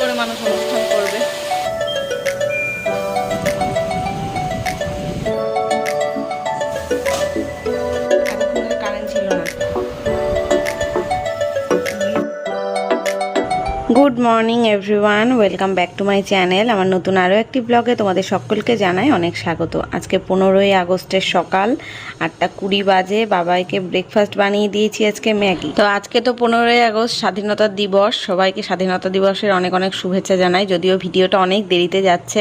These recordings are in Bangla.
করে মানুষ অনুষ্ঠান করবে good morning, everyone. Welcome back to my channel. আমার নতুন আরও একটি ব্লগে তোমাদের সকলকে জানাই অনেক স্বাগত। আজকে পনেরোই আগস্টের সকাল, আটটা কুড়ি বাজে। বাবাইকে ব্রেকফাস্ট বানিয়ে দিয়েছি আজকে ম্যাগি। তো আজকে তো পনেরোই আগস্ট, স্বাধীনতা দিবস। সবাইকে স্বাধীনতা দিবসের অনেক অনেক শুভেচ্ছা জানাই। যদিও ভিডিওটা অনেক দেরিতে যাচ্ছে।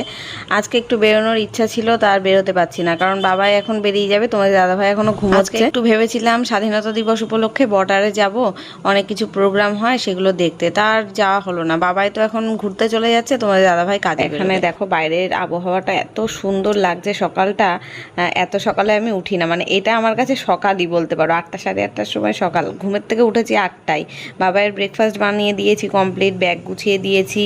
আজকে একটু বেরোনোর ইচ্ছা ছিল তার বেরোতে পারছি না। কারণ বাবাই এখন বেরিয়ে যাবে, তোমাদের দাদাভাই এখনও ঘুমোচ্ছে। একটু ভেবেছিলাম স্বাধীনতা দিবস উপলক্ষে বর্ডারে যাব। অনেক কিছু প্রোগ্রাম হয়, সেগুলো দেখতে। তার যাওয়া হলো না। বাবাই তো এখন ঘুরতে চলে যাচ্ছে, তোমাদের দাদাভাই কাজে এখানে দেখো বাইরের আবহাওয়াটা এত সুন্দর লাগছে, সকালটা এত সকালে আমি উঠি না। মানে এটা আমার কাছে সকালই বলতে পারো, আটটা, সাড়ে আটটার সময় সকাল। ঘুমের থেকে উঠেছি আটটায়। বাবাইয়ের ব্রেকফাস্ট বানিয়ে দিয়েছি কমপ্লিট ব্যাগ গুছিয়ে দিয়েছি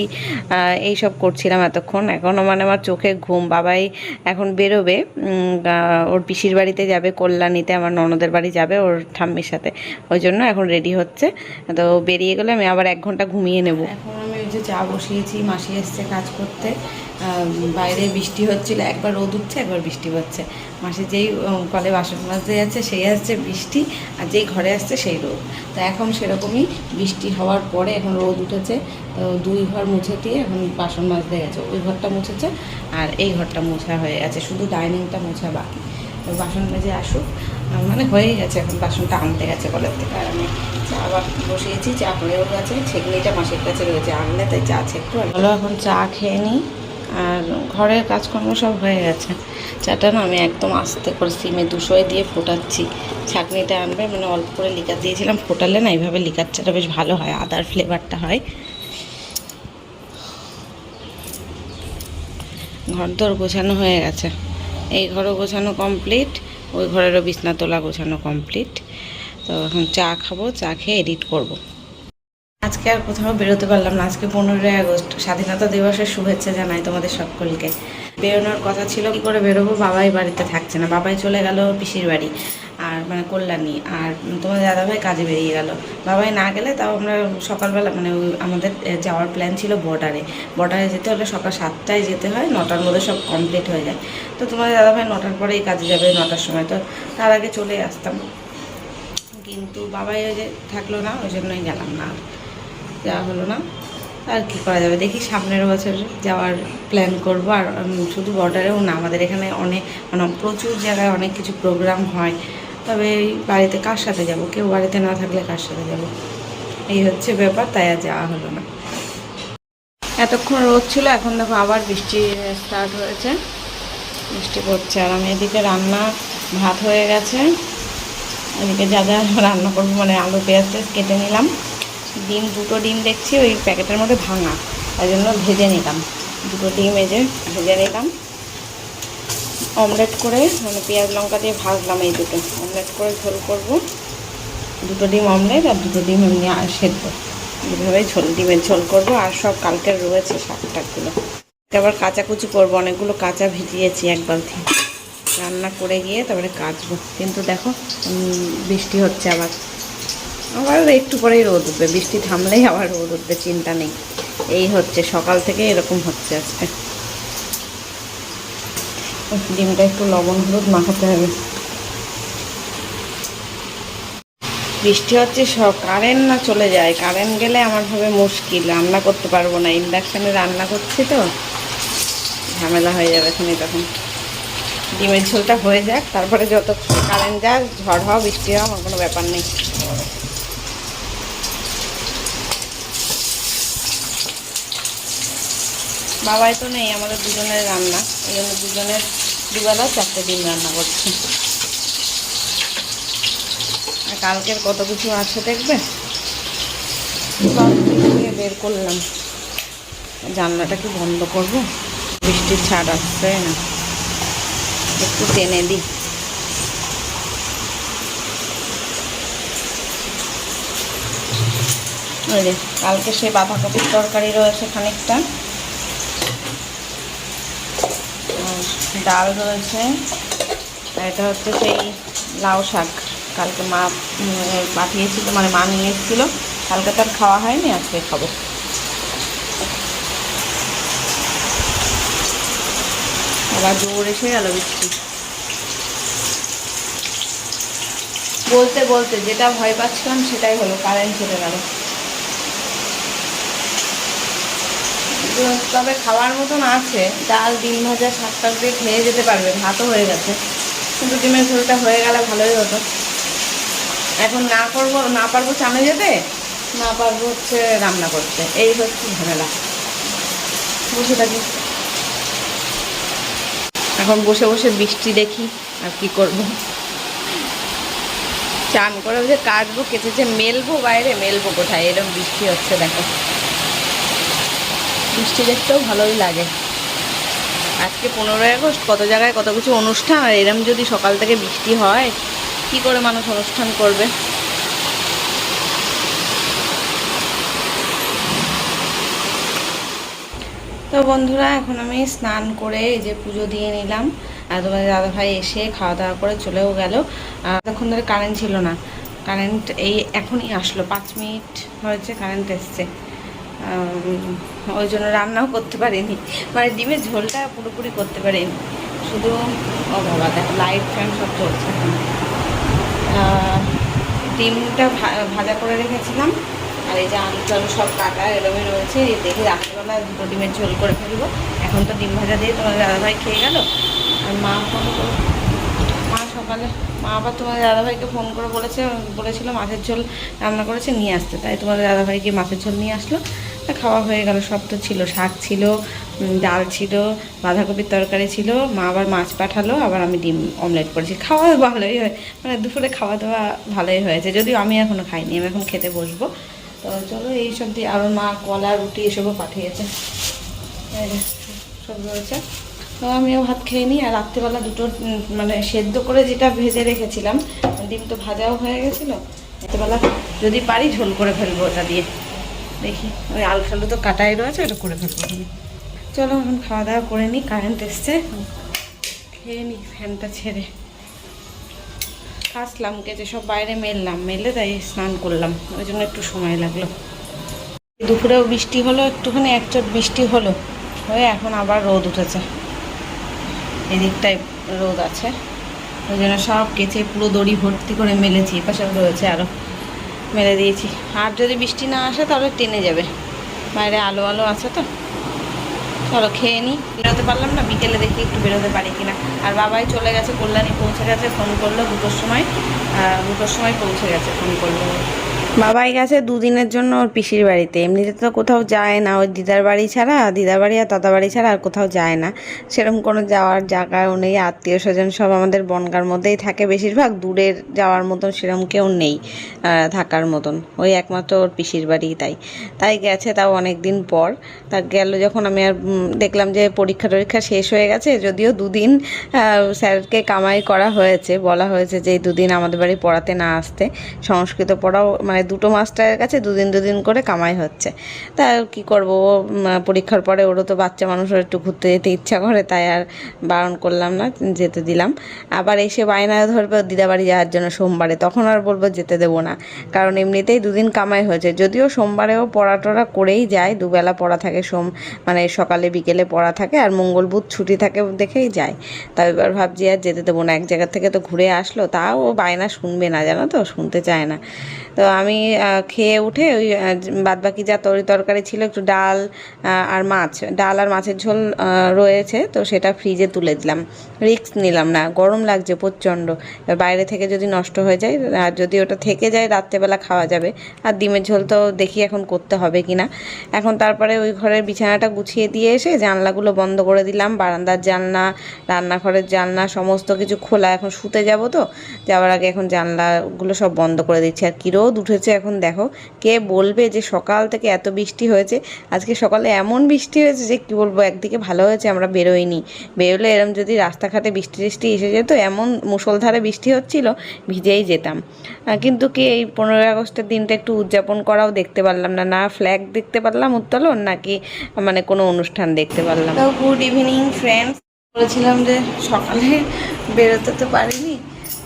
এই সব করছিলাম এতক্ষণ। এখনও মানে আমার চোখে ঘুম। বাবাই এখন বেরোবে ওর পিসির বাড়িতে যাবে, কল্যাণীতে, আমার ননদের বাড়ি যাবে ওর ঠাম্মির সাথে। ওই জন্য এখন রেডি হচ্ছে। তো বেরিয়ে গেলে আমি আবার এক ঘণ্টা ঘুমিয়ে নেব। এখন আমি ওই যে চা বসিয়েছি, মাসি এসছে কাজ করতে। বাইরে বৃষ্টি হচ্ছিল, একবার রোদ উঠছে, একবার বৃষ্টি হচ্ছে। মাসি যেই কলে বাসন মাজতে যাচ্ছে সেই আসছে বৃষ্টি, আর যেই ঘরে আসছে সেই রোদ। তো এখন সেরকমই বৃষ্টি হওয়ার পরে এখন রোদ উঠেছে। তো দুই ঘর মুছে দিয়ে এখন বাসন মাজতে গেছে। ওই ঘরটা মুছেছে, আর এই ঘরটা মোছা হয়ে গেছে। শুধু ডাইনিংটা মোছা বাকি। তো বাসন মেজে আসুক। মানে হয়েই গেছে, এখন বাসনটা আনতে গেছে কলের থেকে, আর আমি চা বসিয়েছি, চা হয়েও গেছে ছেগনিটা মাসির কাছে রয়েছে আনলে, তাই চা ছেকটু ভালো এখন চা খেয়ে নিই, আর ঘরের কাজকর্ম সব হয়ে গেছে। চাটা না আমি একদম আস্তে করে সিমে দুশোয় দিয়ে ফোটাচ্ছি। ছাঁকনিটা আনবে মানে অল্প করে লিকার দিয়েছিলাম, ফোটালে না এইভাবে লিকার চাটা বেশ ভালো হয়, আদার ফ্লেভারটা হয়। ঘর দর গোছানো হয়ে গেছে। এই ঘরও গোছানো কমপ্লিট। ওই ঘরেরও বিছনা তোলা গোছানো কমপ্লিট তো এখন চা খাব, চা খেয়ে এডিট করব। আজকে আর কোথাও বেরোতে পারলাম না। আজকে পনেরোই আগস্ট। স্বাধীনতা দিবসের শুভেচ্ছা জানাই তোমাদের সকলকে। বেরোনোর কথা ছিল, কি করে বেরোবো? বাবাই বাড়িতে থাকছে না। বাবাই চলে গেল পিসির বাড়ি, আর মানে কল্যাণী। আর তোমাদের দাদাভাই কাজে বেরিয়ে গেল। বাবাই না গেলে তাও আমরা সকালবেলা মানে আমাদের যাওয়ার প্ল্যান ছিল বর্ডারে বর্ডারে যেতে হলে সকাল সাতটায় যেতে হয়, নটার মধ্যে সব কমপ্লিট হয়ে যায়। তো তোমাদের দাদাভাই নটার পরেই কাজে যাবে, নটার সময়। তো তার আগে চলে আসতাম। কিন্তু বাবাই ওই যে থাকল না, ওই জন্যই গেলাম না যাওয়া হলো না। আর কি করা যাবে? দেখি সামনের বছর যাওয়ার প্ল্যান করব। আর শুধু বর্ডারেও না, আমাদের এখানে অনেক মানে প্রচুর জায়গায় অনেক কিছু প্রোগ্রাম হয়। তবে বাড়িতে কার সাথে যাব? কেউ বাড়িতে না থাকলে কার সাথে যাব? এই হচ্ছে ব্যাপার, তাই আর যাওয়া হলো না। এতক্ষণ রোদ ছিল, এখন দেখো আবার বৃষ্টি স্টার্ট হয়েছে। বৃষ্টি পড়ছে। আর আমি এদিকে রান্না, ভাত হয়ে গেছে। এদিকে যা যা রান্না করব মানে আলু, পেঁয়াজ টেয়াজ কেটে নিলাম। ডিম, দুটো ডিম দেখছি, ওই প্যাকেটের মধ্যে ভাঙা। তাই জন্য ভেজে নিলাম। দুটো ডিম যে ভেজে নিলাম। অমলেট করে মানে পেঁয়াজ লঙ্কা দিয়ে ভাজলাম এই দুটো। অমলেট করে ঝোল করব। দুটো ডিম অমলেট আর দুটো ডিম এমনি সেদ্ধ। এইভাবে ঝোল, ডিমের ঝোল করব। আর সব কালকের রয়েছে শাক টাকগুলো আবার কাচাকুচি করব, অনেকগুলো কাঁচা ভিজিয়েছি এক বালতি। রান্না করে গিয়ে তারপরে কাচবো। কিন্তু দেখো বৃষ্টি হচ্ছে আবার। আবার একটু পরেই রোদ উঠবে। বৃষ্টি থামলেই আবার রোদ উঠবে, চিন্তা নেই। এই হচ্ছে, সকাল থেকে এরকম হচ্ছে আজকে। ডিমটা একটু লবণ হলুদ মাখাতে হবে। বৃষ্টি হচ্ছে সব, কারেন্ট না চলে যায়? কারেন্ট গেলে আমার হবে মুশকিল, রান্না করতে পারব না। ইন্ডাকশানে রান্না করছি তো। ঝামেলা হয়ে যাবে এখানে তখন। ডিমের ঝোলটা হয়ে যাক, তারপরে যত কারেন্ট যাক, ঝড় হওয়া বৃষ্টি হওয়া আমার কোনো ব্যাপার নেই। বাবাই তো নেই, আমাদের দুজনের রান্না। এই জন্য দুজনের দুবেলা চারটে ডিম রান্না করছি। আর কালকের কত কিছু আছে দেখবে? বের করলাম। জানলাটা কি বন্ধ করব? বৃষ্টির ছাড় আসছে, না? একটু টেনে দিই। কালকে সেই বাঁধাকপির তরকারি রয়েছে খানিকটা। ডাল রয়েছে এটা হচ্ছে সেই লাউ শাক। কালকে মা পাঠিয়েছিল মানে মা নিয়ে এসেছিল। কালকে তার খাওয়া হয়নি, আজকে খাব। আবার জোর এসে গেল বৃষ্টি। বলতে বলতে যেটা ভয় পাচ্ছিলাম সেটাই হলো কারেন্ট চলে গেল। তবে খাওয়ার মতন আছে, ডাল, ডিম ভাজা, শাক টাক দিয়ে খেয়ে যেতে পারবে, ভাতও হয়ে গেছে। কিন্তু ডিমের ঝোলটা হয়ে গেলে ভালোই হতো। এখন না করব, না পারব চামে যেতে, না পারব হচ্ছে রান্না করতে। এই হচ্ছে ঝামেলা। বসে থাকি। এখন বসে বসে বৃষ্টি দেখি আর কি করব। চান করে যে কাটবো কেটেছে মেলবো বাইরে, মেলবো কোথায়? এরকম বৃষ্টি হচ্ছে, দেখো। বৃষ্টি দেখতেও ভালোই লাগে। আজকে পনেরোই আগস্ট, কত জায়গায় কত কিছু অনুষ্ঠান, আর এরম যদি সকাল থেকে বৃষ্টি হয়, কি করে মানুষ অনুষ্ঠান করবে? তো বন্ধুরা, এখন আমি স্নান করে এই যে পুজো দিয়ে নিলাম। আর তোমাদের দাদাভাই এসে খাওয়া দাওয়া করে চলেও গেল। আর তখন ধরে কারেন্ট ছিল না। কারেন্ট এই এখনই আসলো। পাঁচ মিনিট হয়েছে কারেন্ট এসছে। ওই জন্য রান্নাও করতে পারিনি। মানে ডিমের ঝোলটা পুরোপুরি করতে পারিনি। শুধু ও বাবা, দেখো লাইট ফ্যান সব চলছে ডিমটা ভাজা করে রেখেছিলাম। আর এই যে আলু টালু সব কাটা এরমই রয়েছে দেখে রাত্রিবেলা দুটো ডিমের ঝোল করে ফেলব। এখন তো ডিম ভাজা দিয়ে তোমার দাদাভাই খেয়ে গেল। আর মা ফোন মা সকালে মা আবার তোমার দাদাভাইকে ফোন করে বলেছে, বলেছিল মাছের ঝোল রান্না করেছে, নিয়ে আসতে। তাই তোমার দাদাভাই গিয়ে মাছের ঝোল নিয়ে আসলো। খাওয়া হয়ে গেল, সব তো ছিল। শাক ছিল ডাল ছিল, বাঁধাকপির তরকারি ছিল। মা আবার মাছ পাঠালো, আবার আমি ডিম অমলেট করেছি। খাওয়া ভালোই হয় মানে দুপুরে খাওয়া দাওয়া ভালোই হয়েছে। যদিও আমি এখনও খাইনি, আমি এখন খেতে বসবো। তো চলো এইসব দিয়ে আরও মা কলা, রুটি এসবও পাঠিয়েছে। সব রয়েছে। তো আমিও ভাত খেয়ে নিই, আর রাত্রিবেলা দুটো মানে সেদ্ধ করে যেটা ভেজে রেখেছিলাম, ডিম তো ভাজাও হয়ে গেছিল, রাত্রিবেলা যদি পারি ঝোল করে ফেলব ওটা দিয়ে। দেখি, ওই আলু ফালু তো কাটাই রয়েছে, ওটা করে ফেলব চলো, এখন খাওয়া দাওয়া করে নিই, কারেন্ট এসছে। খেয়ে নিই, ফ্যানটা ছেড়ে। কাচলাম কেটে সব বাইরে মেললাম, মেলে তাই স্নান করলাম। ওই জন্য একটু সময় লাগল। দুপুরেও বৃষ্টি হলো, একটুখানি একচট বৃষ্টি হলো, হয়ে এখন আবার রোদ উঠেছে। এদিকটায় রোদ আছে। ওই জন্য সব কেচে পুরো দড়ি ভর্তি করে মেলেছি এপাশেও রয়েছে আরও মেলে দিয়েছি। আর যদি বৃষ্টি না আসে, তাহলে টেনে যাবে। বাইরে আলো আলো আছে তো। চলো খেয়ে নিই বেরোতে পারলাম না, বিকেলে দেখি একটু বেরোতে পারি কিনা। আর বাবাই চলে গেছে কল্যাণী, পৌঁছে গেছে ফোন করল, দুটোর সময় দুটোর সময় পৌঁছে গেছে ফোন করল। বাবাই গেছে দুদিনের জন্য ওর পিসির বাড়িতে। এমনিতে তো কোথাও যায় না। ওই দিদার বাড়ি ছাড়া, দিদার বাড়ি আর দাদা বাড়ি ছাড়া আর কোথাও যায় না। সেরকম কোনো যাওয়ার জায়গাও নেই। আত্মীয় স্বজন সব আমাদের বনগার মধ্যেই থাকে বেশিরভাগ। দূরের যাওয়ার মতন সেরকম কেউ নেই থাকার মতন। ওই একমাত্র ওর পিসির বাড়ি তাই। তাই গেছে তাও অনেক দিন পর। তা গেল যখন আমি আর দেখলাম যে পরীক্ষা টরীক্ষা শেষ হয়ে গেছে, যদিও দুদিন স্যারকে কামাই করা হয়েছে। বলা হয়েছে যে দুদিন আমাদের বাড়ি পড়াতে না আসতে। সংস্কৃত পড়াও মানে দুটো মাস্টারের কাছে দুদিন দুদিন করে কামাই হচ্ছে। তা কি করব? পরীক্ষার পরে ওরও তো বাচ্চা মানুষের একটু ঘুরতে যেতে ইচ্ছা করে, তাই আর বারণ করলাম না, যেতে দিলাম। আবার এসে বায়না ধরবে দিদাবাড়ি যাওয়ার জন্য সোমবারে, তখন আর বলব যেতে দেবো না, কারণ এমনিতেই দুদিন কামাই হয়েছে। যদিও সোমবারেও পড়া টড়া করেই যায়, দুবেলা পড়া থাকে সোম মানে সকালে বিকেলে পড়া থাকে, আর মঙ্গল বুধ ছুটি থাকে দেখেই যায়। তাও এবার ভাবছি আর যেতে দেবো না, এক জায়গা থেকে তো ঘুরে আসলো, তাও ও বায়না শুনবে না, জানো তো, শুনতে চায় না। তো আমি আহ, খেয়ে উঠে ওই বাদ বাকি যা তরি তরকারি ছিল একটু ডাল আর মাছ। ডাল আর মাছের ঝোল রয়েছে তো সেটা ফ্রিজে তুলে দিলাম। রিস্ক নিলাম না গরম লাগছে প্রচণ্ড। বাইরে থেকে যদি নষ্ট হয়ে যায় আর যদি ওটা থেকে যায় রাত্রেবেলা খাওয়া যাবে। আর ডিমের ঝোল তো দেখি এখন করতে হবে কি না। এখন তারপরে ওই ঘরের বিছানাটা গুছিয়ে দিয়ে এসে জানলাগুলো বন্ধ করে দিলাম। বারান্দার জানলা রান্নাঘরের জানলা সমস্ত কিছু খোলা। এখন শুতে যাব তো যাওয়ার আগে এখন জানলাগুলো সব বন্ধ করে দিচ্ছি। আর কী রোদ উঠেছে এখন দেখো, কে বলবে যে সকাল থেকে এত বৃষ্টি হয়েছে? আজকে সকালে এমন বৃষ্টি হয়েছে যে, কী বলব, একদিকে ভালো হয়েছে, আমরা বেরোইনি। বেরোলে এরম যদি রাস্তাঘাটে বৃষ্টি টিষ্টি এসে যেত, এমন মুষলধারে বৃষ্টি হচ্ছিল, ভিজেই যেতাম। কিন্তু কি এই পনেরোই আগস্টের দিনটা একটু উদযাপন করাও দেখতে পারলাম না। না ফ্ল্যাগ দেখতে পারলাম উত্তোলন, নাকি মানে কোনো অনুষ্ঠান দেখতে পারলাম। গুড ইভিনিং ফ্রেন্ডস বলেছিলাম যে, সকালে বেরোতে তো পারিনি।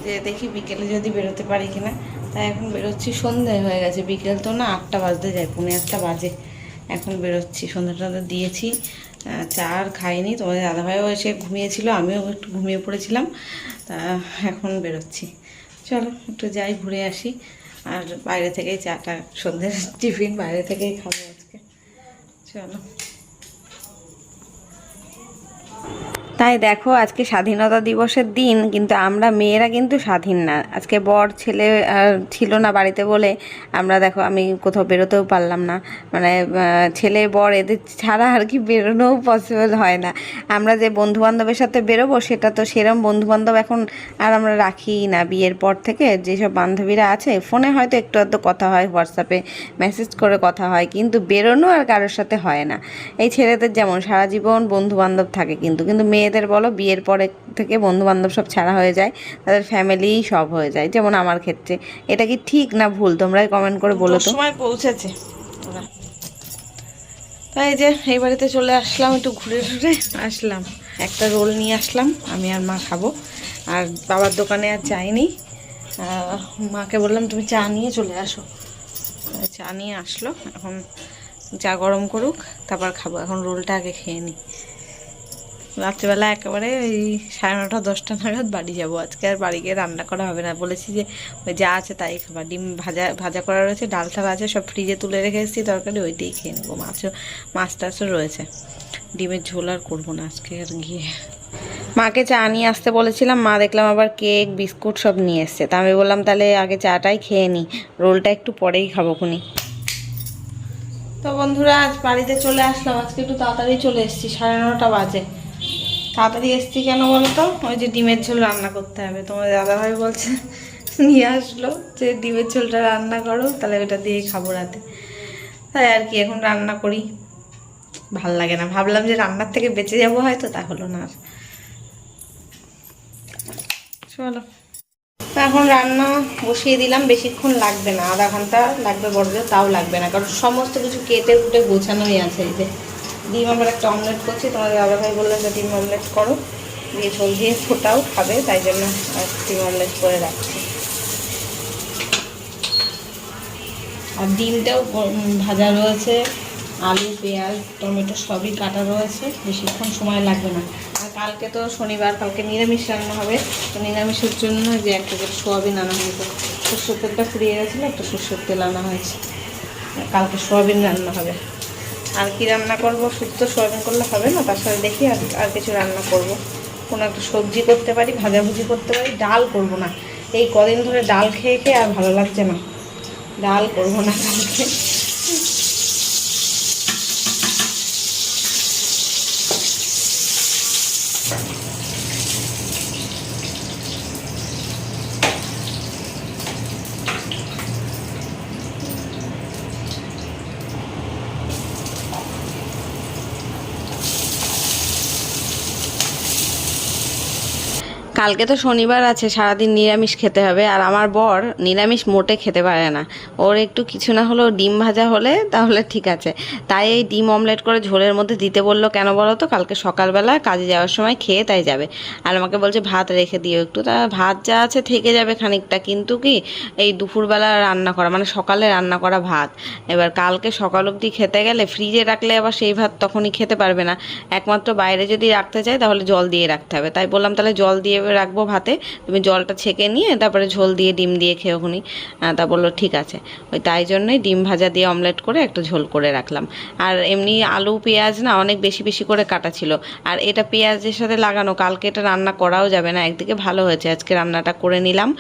যে দেখি বিকেলে যদি বেরোতে পারি কিনা, তাই এখন বেরোচ্ছি সন্ধে হয়ে গেছে। বিকেল তো না আটটা বাজতে যায়, পৌনে আটটা বাজে। এখন বেরোচ্ছি সন্ধ্যা টন্ধা দিয়েছি। চা আর খাইনি, তোমাদের দাদাভাইও এসে ঘুমিয়েছিল, আমিও একটু ঘুমিয়ে পড়েছিলাম। তা এখন বেরোচ্ছি। চলো, একটু যাই, ঘুরে আসি। আর বাইরে থেকেই চাটা, সন্ধ্যের টিফিন, বাইরে থেকেই খাব আজকে। চলো। তাই দেখো, আজকে স্বাধীনতা দিবসের দিন, কিন্তু আমরা মেয়েরা কিন্তু স্বাধীন না। আজকে বর ছেলে ছিল না বাড়িতে বলে আমরা দেখো, আমি কোথাও বেরোতেও পারলাম না। মানে ছেলে, বর এদের ছাড়া আর কি বেরোনোও পসিবল হয় না। আমরা যে বন্ধু বান্ধবের সাথে বেরোবো, সেটা তো সেরম বন্ধু বান্ধব এখন আর আমরা রাখি না বিয়ের পর থেকে। যেসব বান্ধবীরা আছে, ফোনে হয়তো একটু আধটু কথা হয় হোয়াটসঅ্যাপে মেসেজ করে কথা হয়, কিন্তু বেরোনো আর কারোর সাথে হয় না। এই ছেলেদের যেমন সারা জীবন বন্ধু বান্ধব থাকে কিন্তু কিন্তু মেয়েদের বলো, বিয়ের পরে থেকে বন্ধু বান্ধব সব ছাড়া হয়ে যায়, তাদের ফ্যামিলি সব হয়ে যায়, যেমন আমার ক্ষেত্রে। এটা কি ঠিক না ভুল? তোমরাই কমেন্ট করে বলো তো। সময় পৌঁছেছে। তাই যে, এই বাড়িতে চলে আসলাম, একটু ঘুরে ঘুরে আসলাম। একটা রোল নিয়ে আসলাম, আমি আর মা খাব। আর বাবার দোকানে আর যাইনি। মাকে বললাম, তুমি চা নিয়ে চলে আসো। চা নিয়ে আসলো, এখন চা গরম করুক, তারপর খাব। এখন রোলটা আগে খেয়ে নিই রাত্রিবেলা একেবারে ওই সাড়ে নটা, দশটা নাগাদ বাড়ি যাব। আজকে আর বাড়ি গিয়ে রান্না করা হবে না। বলেছি যে যা আছে তাই খাবার। ডিম ভাজা ভাজা করা রয়েছে, ডাল টাল আছে, সব ফ্রিজে তুলে রেখে এসেছি, তরকারি ওইটাই খেয়ে নেব। মাছও, মাছ টাছও রয়েছে। ডিমের ঝোল আর করব না আজকে আর গিয়ে। মাকে চা নিয়ে আসতে বলেছিলাম, মা দেখলাম আবার কেক, বিস্কুট সব নিয়ে এসছে। তা আমি বললাম, তাহলে আগে চাটাই খেয়ে নিই রোলটা একটু পরেই খাব খুনি। তো বন্ধুরা, আজ বাড়িতে চলে আসলাম। আজকে একটু তাড়াতাড়ি চলে এসেছি, সাড়ে নটা বাজে। তাড়াতাড়ি এসেছি কেন বলো তো ওই যে ডিমের ঝোল রান্না করতে হবে। তোমার দাদাভাই বলছে, নিয়ে আসলো যে ডিমের ঝোলটা রান্না করো, তাহলে ওটা দিয়ে খাব রাতে। তাই আর কি, এখন রান্না করি। ভালো লাগে না। ভাবলাম যে রান্নার থেকে বেঁচে যাব হয়তো, তা হলো না আর। চলো। এখন রান্না বসিয়ে দিলাম, বেশিক্ষণ লাগবে না। আধা ঘণ্টা লাগবে বড় তাও লাগবে না। কারণ সমস্ত কিছু কেটে কুটে গোছানোই আছে এই যে। ডিম আবার একটা অমলেট করছি, তোমাদের দাদাভাই বললেন যে ডিম অমলেট করো। দিয়ে ঝোল দিয়ে ফোটাও, খাবে, তাই জন্য ডিম অমলেট করে রাখছি। আর ডিমটাও ভাজা রয়েছে, আলু, পেঁয়াজ, টমেটো সবই কাটা রয়েছে, বেশিক্ষণ সময় লাগবে না। আর কালকে তো শনিবার, কালকে নিরামিষ রান্না হবে, তো নিরামিষের জন্য যে এক প্যাকেট সোয়াবিন আনা হয়েছে। সর্ষের তেলটা ফুরিয়ে গেছিল, একটা সর্ষের তেল আনা হয়েছে। কালকে সোয়াবিন রান্না হবে। আর কি রান্না করব? শুক্তো সোয়াবিন করলে হবে না? তার সাথে দেখি আর আর কিছু রান্না করব। কোনো একটা সবজি করতে পারি, ভাজাভুজি করতে পারি, ডাল করব না। এই কদিন ধরে ডাল খেয়ে খেয়ে আর ভালো লাগছে না। ডাল করব না কালকে কালকে তো শনিবার আছে, সারাদিন নিরামিষ খেতে হবে। আর আমার বর নিরামিষ মোটে খেতে পারে না। ওর একটু কিছু না হলেও ডিম ভাজা হলে তাহলে ঠিক আছে। তাই এই ডিম অমলেট করে ঝোলের মধ্যে দিতে বলল, কেন বলো তো, কালকে সকালবেলা কাজে যাওয়ার সময় খেয়ে তাই যাবে। আর আমাকে বলছে, ভাত রেখে দিও একটু। তা ভাত যা আছে থেকে যাবে খানিকটা। কিন্তু কি, এই দুপুরবেলা রান্না করা মানে সকালে রান্না করা ভাত। এবার কালকে সকাল অবধি খেতে গেলে ফ্রিজে রাখলে আবার সেই ভাত তখনই খেতে পারবে না। একমাত্র বাইরে যদি রাখতে চাই তাহলে জল দিয়ে রাখতে হবে। তাই বললাম, তাহলে জল দিয়ে রাখব ভাতে। তুমি জলটা ছেঁকে নিয়ে তারপরে ঝোল দিয়ে, ডিম দিয়ে খেয়ে খুনি। তা বলল, ঠিক আছে। ওই তাই জন্যই ডিম ভাজা দিয়ে অমলেট করে একটা ঝোল করে রাখলাম। আর এমনি আলু, পেঁয়াজ না অনেক বেশি বেশি করে কাটা ছিল। আর এটা পেঁয়াজের সাথে লাগানো, কালকে এটা রান্না করাও যাবে না। একদিকে ভালো হয়েছে, আজকে রান্নাটা করে নিলাম।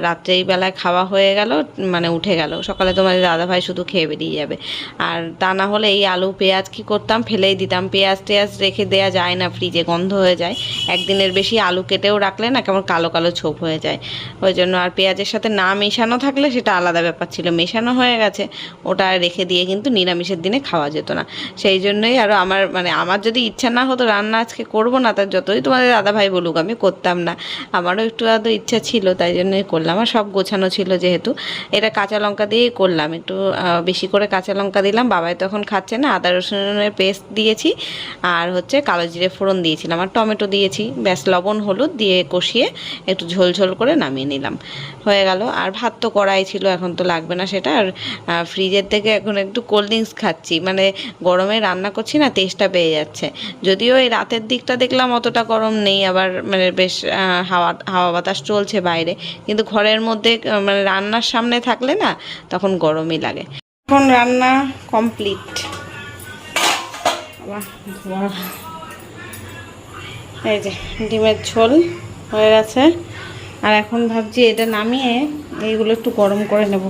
রাত্রেই বেলায় খাওয়া হয়ে গেল মানে উঠে গেল। সকালে তোমার দাদাভাই শুধু খেয়ে বেরিয়ে যাবে। আর তা না হলে এই আলু, পেঁয়াজ কি করতাম? ফেলেই দিতাম। পেঁয়াজ, টেয়াজ রেখে দেওয়া যায় না, ফ্রিজে গন্ধ হয়ে যায়। একদিনের বেশি আলু কেটেও রাখলে না কেমন কালো কালো ছোপ হয়ে যায়। ওই জন্য আর পেঁয়াজের সাথে না মেশানো থাকলে সেটা আলাদা ব্যাপার ছিল। মেশানো হয়ে গেছে। ওটা রেখে দিয়ে কিন্তু নিরামিষের দিনে খাওয়া যেত না। সেই জন্যই আরও আমার মানে আমার যদি ইচ্ছা না হতো রান্না আজকে করব না, তার যতই তোমাদের দাদাভাই বলুক, আমি করতাম না। আমারও একটু আধো ইচ্ছা ছিল, তাই জন্যই করলাম। আর সব গোছানো ছিল যেহেতু। এটা কাঁচা লঙ্কা দিয়েই করলাম। একটু বেশি করে কাঁচা লঙ্কা দিলাম। বাবাই তখন খাচ্ছে না। আদা রসুনের পেস্ট দিয়েছি। আর হচ্ছে কালো জিরে ফোড়ন দিয়েছিলাম। আর টমেটো দিয়েছি। ব্যাস, লবণ, হলুদ দিয়ে কষিয়ে কষিয়ে একটু ঝোল ঝোল করে নামিয়ে নিলাম। হয়ে গেল। আর ভাত তো করাই ছিল, এখন তো লাগবে না সেটা। আর ফ্রিজের থেকে এখন একটু কোল্ড ড্রিঙ্কস খাচ্ছি। মানে গরমে রান্না করছি না তেষ্টা পেয়ে যাচ্ছে। যদিও এই রাতের দিকটা দেখলাম অতটা গরম নেই, আবার মানে বেশ হাওয়া হাওয়া বাতাস চলছে বাইরে। কিন্তু ঘরের মধ্যে মানে রান্নার সামনে থাকলে না, তখন গরমই লাগে। এখন রান্না কমপ্লিট এই যে, ডিমের ঝোল। হয়ে গেছে। আর এখন ভাবছি এটা নামিয়ে এইগুলো একটু গরম করে নেব।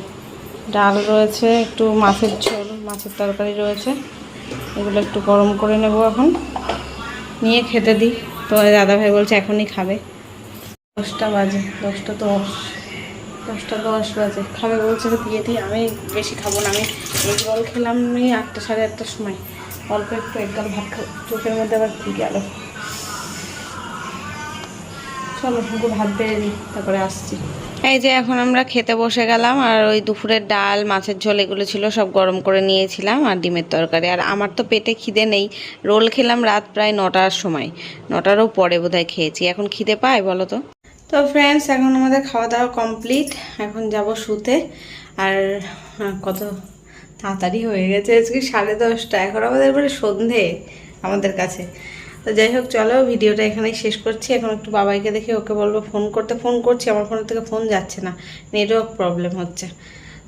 ডাল রয়েছে, একটু মাছের ঝোল, মাছের তরকারি রয়েছে। এগুলো একটু গরম করে নেব এখন। নিয়ে খেতে দিই। তো দাদাভাই বলছে এখনই খাবে। দশটা বাজে, দশটা দশ দশটা দশ বাজে। খাবে বলছে তো দিয়ে দিই। আমি বেশি খাব না। আমি এগ রোল খেলাম এই আটটা সাড়ে আটটার সময়। অল্প একটু একদম ভাত খাব। চোখের মধ্যে আবার কি গেল। চলো ভাত বেড়ে দিই তারপরে আসছি। এই যে এখন আমরা খেতে বসে গেলাম আর ওই দুপুরের ডাল মাছের ঝোল এগুলো ছিল সব গরম করে নিয়েছিলাম আর ডিমের তরকারি। আর আমার তো পেটে খিদে নেই রোল খেলাম রাত প্রায় নটার সময়। নটারও পরে বোধহয় খেয়েছি এখন খিদে পায় বলো তো? তো ফ্রেন্ডস এখন আমাদের খাওয়া দাওয়া কমপ্লিট এখন যাব শুতে। আর কত তাড়াতাড়ি হয়ে গেছে আজকে সাড়ে দশটা এখন আমাদের এবারে সন্ধে আমাদের কাছে। তো যাই হোক, চলো, ভিডিওটা এখানেই শেষ করছি। এখন একটু বাবাইকে দেখে ওকে বলব ফোন করতে। ফোন করছি, আমার ফোনের থেকে ফোন যাচ্ছে না। নেটওয়ার্ক প্রবলেম হচ্ছে।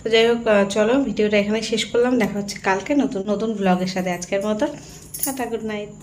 তো যাই হোক চলো, ভিডিওটা এখানেই শেষ করলাম। দেখা হচ্ছে কালকে নতুন নতুন ব্লগের সাথে আজকের মতো। Tata good night